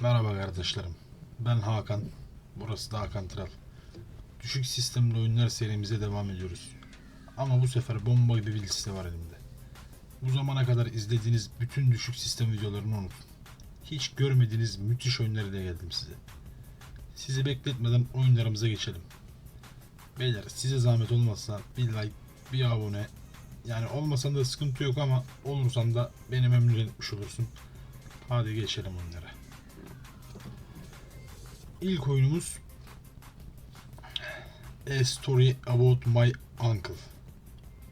Merhaba kardeşlerim. Ben Hakan. Burası da Hakan Tral. Düşük sistemli oyunlar serimize devam ediyoruz. Ama bu sefer bomba gibi bir liste var elimde. Bu zamana kadar izlediğiniz bütün düşük sistem videolarını unutun. Hiç görmediğiniz müthiş oyunlarıyla geldim size. Sizi bekletmeden oyunlarımıza geçelim. Beyler size zahmet olmazsa bir like, bir abone. Yani olmasan da sıkıntı yok ama olursan da beni memnun etmiş olursun. Hadi geçelim oyunlara. İlk oyunumuz A Story About My Uncle.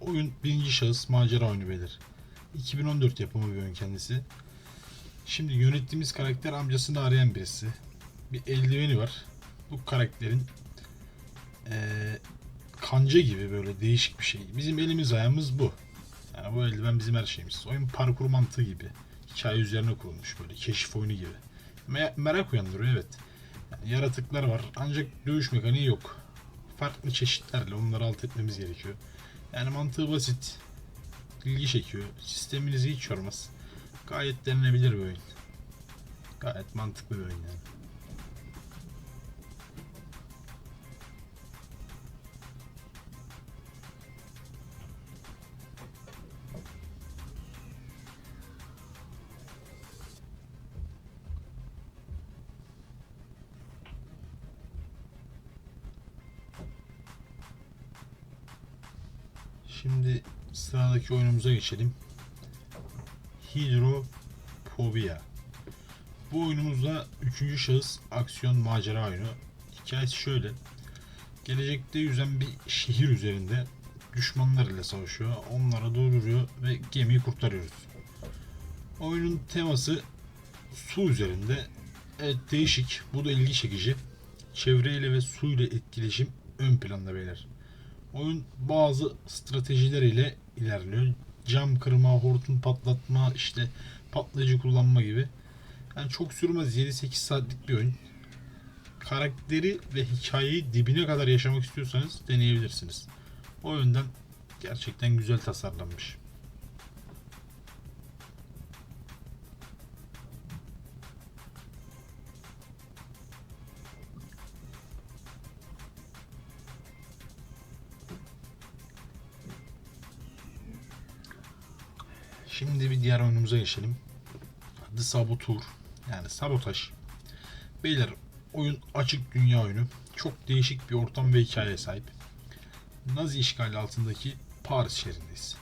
Oyun birinci şahıs macera oyunu beyler. 2014 yapımı bir oyun kendisi. Şimdi yönettiğimiz karakter amcasını arayan birisi. Bir eldiveni var. Bu karakterin eee, kanca gibi böyle değişik bir şey. Bizim elimiz ayağımız bu. Yani bu eldiven bizim her şeyimiz. Oyun parkur mantığı gibi. Hikaye üzerine kurulmuş böyle keşif oyunu gibi. Me- merak uyandırıyor evet. Yaratıklar var ancak dövüş mekaniği yok. Farklı çeşitlerle onları alt etmemiz gerekiyor. Yani mantığı basit. ilgi çekiyor. Sisteminizi hiç yormaz. Gayet denilebilir bir oyun. Gayet mantıklı bir oyun yani. Şimdi sıradaki oyunumuza geçelim. Hydrophobia. Bu oyunumuzda üçüncü şahıs aksiyon macera oyunu. Hikayesi şöyle. Gelecekte yüzen bir şehir üzerinde düşmanlar ile savaşıyor. Onları durduruyor ve gemiyi kurtarıyoruz. Oyunun teması su üzerinde. Evet değişik. Bu da ilgi çekici. Çevreyle ve suyla etkileşim ön planda beyler. Oyun bazı stratejileriyle ilerliyor. Cam kırma, hortum patlatma, işte patlayıcı kullanma gibi. Yani çok sürmez 7-8 saatlik bir oyun. Karakteri ve hikayeyi dibine kadar yaşamak istiyorsanız deneyebilirsiniz. O yönden gerçekten güzel tasarlanmış. Şimdi bir diğer oyunumuza geçelim. The Saboteur. Yani sabotaj. Beyler oyun açık dünya oyunu. Çok değişik bir ortam ve hikayeye sahip. Nazi işgali altındaki Paris şehrindeyiz.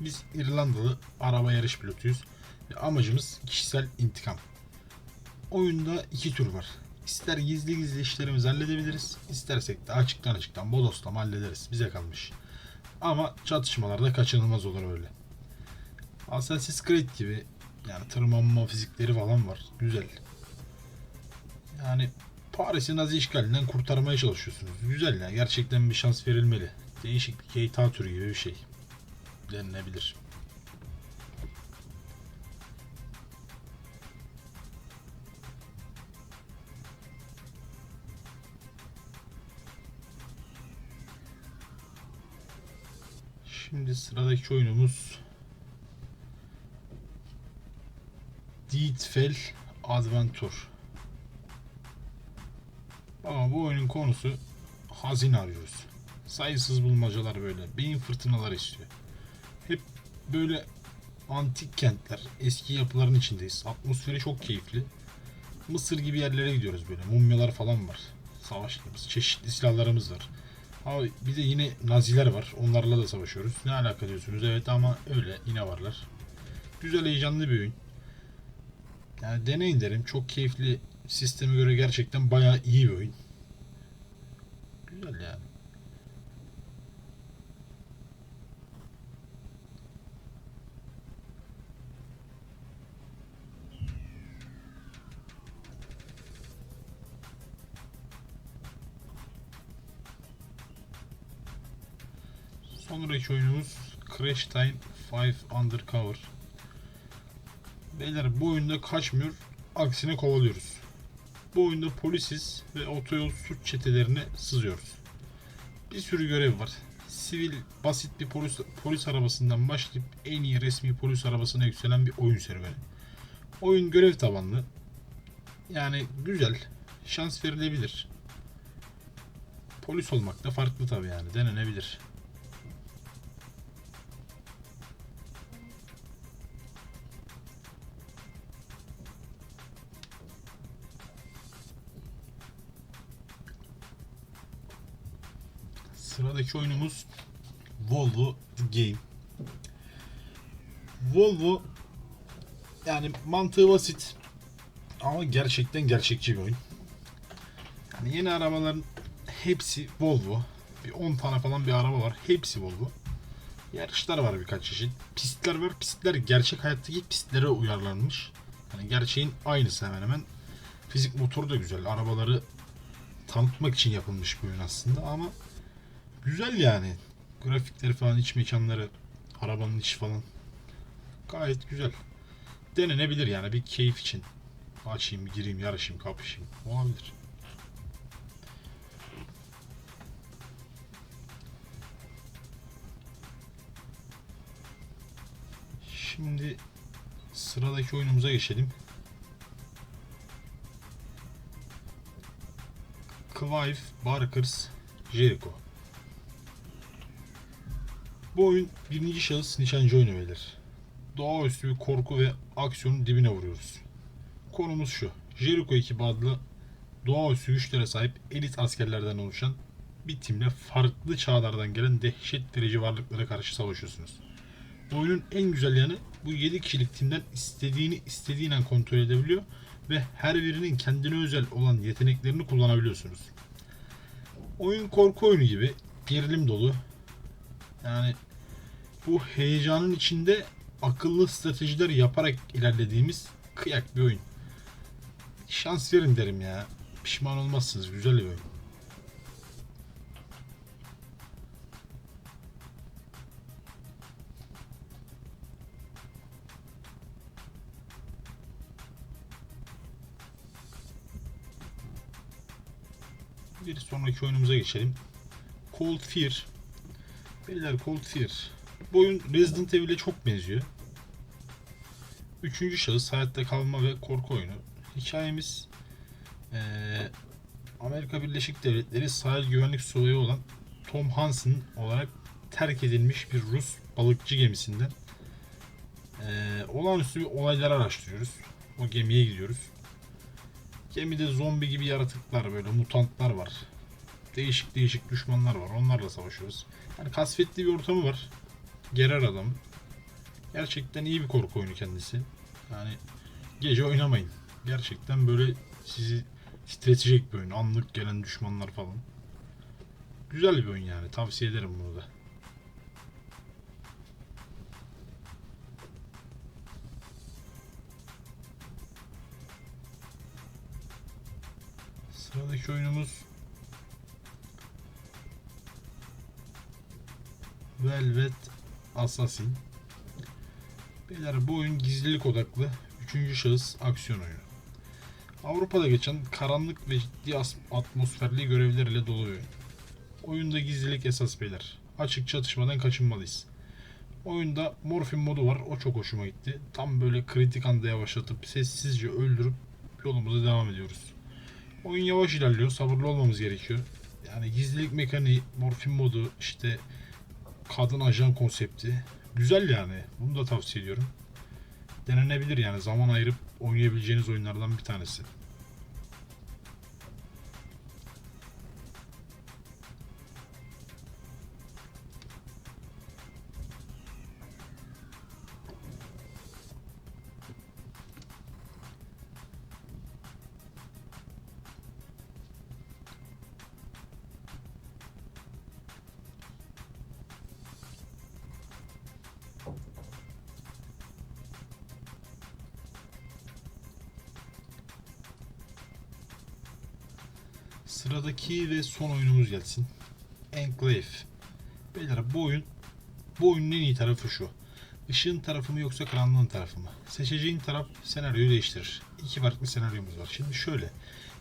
Biz İrlandalı araba yarış pilotuyuz ve amacımız kişisel intikam. Oyunda iki tür var. İster gizli gizli işlerimizi halledebiliriz, istersek de açıktan açıktan bodoslama hallederiz. Bize kalmış. Ama çatışmalarda kaçınılmaz olur öyle. Assassin's Creed gibi yani tırmanma fizikleri falan var. Güzel. Yani Paris'i Nazi işgalinden kurtarmaya çalışıyorsunuz. Güzel ya. Gerçekten bir şans verilmeli. Değişik bir GTA türü gibi bir şey. Denilebilir. Şimdi sıradaki oyunumuz Deedfell Adventure. Ama bu oyunun konusu hazine arıyoruz. Sayısız bulmacalar böyle. Beyin fırtınaları istiyor. Hep böyle antik kentler, eski yapıların içindeyiz. Atmosferi çok keyifli. Mısır gibi yerlere gidiyoruz böyle. Mumyalar falan var. Savaşlarımız, çeşitli silahlarımız var. Abi bir de yine Naziler var. Onlarla da savaşıyoruz. Ne alaka diyorsunuz? Evet ama öyle yine varlar. Güzel heyecanlı bir oyun. Yani deneyin derim. Çok keyifli. Sisteme göre gerçekten bayağı iyi bir oyun. Güzel yani. Sonraki oyunumuz Crash Time 5 Undercover. Beyler bu oyunda kaçmıyor, aksine kovalıyoruz. Bu oyunda polisiz ve otoyol suç çetelerine sızıyoruz. Bir sürü görev var. Sivil, basit bir polis, polis arabasından başlayıp en iyi resmi polis arabasına yükselen bir oyun serüveni. Oyun görev tabanlı. Yani güzel. Şans verilebilir. Polis olmak da farklı tabii yani. Denenebilir. Sıradaki oyunumuz Volvo Game. Volvo yani mantığı basit ama gerçekten gerçekçi bir oyun. Yani yeni arabaların hepsi Volvo. Bir 10 tane falan bir araba var. Hepsi Volvo. Yarışlar var birkaç çeşit. Pistler var. Pistler gerçek hayattaki pistlere uyarlanmış. Yani gerçeğin aynısı hemen hemen. Fizik motoru da güzel. Arabaları tanıtmak için yapılmış bir oyun aslında ama güzel yani. Grafikleri falan, iç mekanları, arabanın içi falan gayet güzel. Denenebilir yani bir keyif için. Açayım, gireyim, yarışayım, kapışayım. Olabilir. Şimdi sıradaki oyunumuza geçelim. Clive Barkers Jericho. Bu oyun birinci şahıs nişancı oyunu beyler. Doğaüstü bir korku ve aksiyonun dibine vuruyoruz. Konumuz şu. Jericho ekibi adlı doğaüstü güçlere sahip elit askerlerden oluşan bir timle farklı çağlardan gelen dehşet verici varlıklara karşı savaşıyorsunuz. Oyunun en güzel yanı bu 7 kişilik timden istediğini istediğin an kontrol edebiliyor ve her birinin kendine özel olan yeteneklerini kullanabiliyorsunuz. Oyun korku oyunu gibi gerilim dolu. Yani bu heyecanın içinde akıllı stratejiler yaparak ilerlediğimiz kıyak bir oyun. Şans verin derim ya. Pişman olmazsınız. Güzel bir oyun. Bir sonraki oyunumuza geçelim. Cold Fear. Beyler Cold Fear. Bu oyun Resident Evil'e çok benziyor. Üçüncü şahıs hayatta kalma ve korku oyunu. Hikayemiz eee, Amerika Birleşik Devletleri sahil güvenlik subayı olan Tom Hansen olarak terk edilmiş bir Rus balıkçı gemisinden eee olağanüstü bir olayları araştırıyoruz. O gemiye gidiyoruz. Gemide zombi gibi yaratıklar böyle mutantlar var. Değişik değişik düşmanlar var. Onlarla savaşıyoruz. Yani kasvetli bir ortamı var. Gerer adam. Gerçekten iyi bir korku oyunu kendisi. Yani gece oynamayın. Gerçekten böyle sizi titretecek bir oyun. Anlık gelen düşmanlar falan. Güzel bir oyun yani. Tavsiye ederim bunu da. Sıradaki oyunumuz Velvet Assassin. Beyler bu oyun gizlilik odaklı. Üçüncü şahıs aksiyon oyunu. Avrupa'da geçen karanlık ve ciddi atmosferli görevler ile dolu oyun. Oyunda gizlilik esas beyler. Açık çatışmadan kaçınmalıyız. Oyunda morfin modu var. O çok hoşuma gitti. Tam böyle kritik anda yavaşlatıp sessizce öldürüp yolumuza devam ediyoruz. Oyun yavaş ilerliyor. Sabırlı olmamız gerekiyor. Yani gizlilik mekaniği, morfin modu, işte kadın ajan konsepti. Güzel yani. Bunu da tavsiye ediyorum. Denenebilir yani. Zaman ayırıp oynayabileceğiniz oyunlardan bir tanesi. Sıradaki ve son oyunumuz gelsin. Enclave. Beyler bu oyun bu oyunun en iyi tarafı şu. Işığın tarafı mı yoksa karanlığın tarafı mı? Seçeceğin taraf senaryoyu değiştirir. İki farklı senaryomuz var. Şimdi şöyle.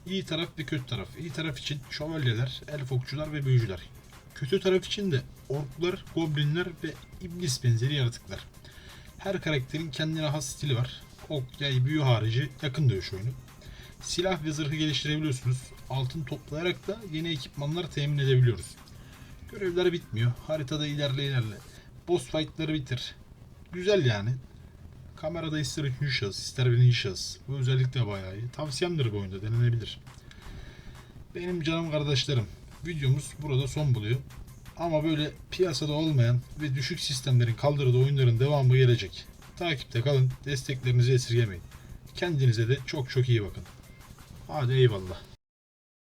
İyi taraf ve kötü taraf. İyi taraf için şövalyeler, elf okçular ve büyücüler. Kötü taraf için de orklar, goblinler ve iblis benzeri yaratıklar. Her karakterin kendine has stili var. Ok, yay, büyü harici yakın dövüş oyunu. Silah ve zırhı geliştirebiliyorsunuz. Altın toplayarak da yeni ekipmanlar temin edebiliyoruz. Görevler bitmiyor. Haritada ilerle ilerle. Boss fight'ları bitir. Güzel yani. Kamerada ister üçüncü şahıs, ister birinci şahıs. Bu özellik de bayağı iyi. Tavsiyemdir bu oyunda, denenebilir. Benim canım kardeşlerim, videomuz burada son buluyor. Ama böyle piyasada olmayan ve düşük sistemlerin kaldırdığı oyunların devamı gelecek. Takipte kalın, desteklerinizi esirgemeyin. Kendinize de çok çok iyi bakın. Hadi eyvallah.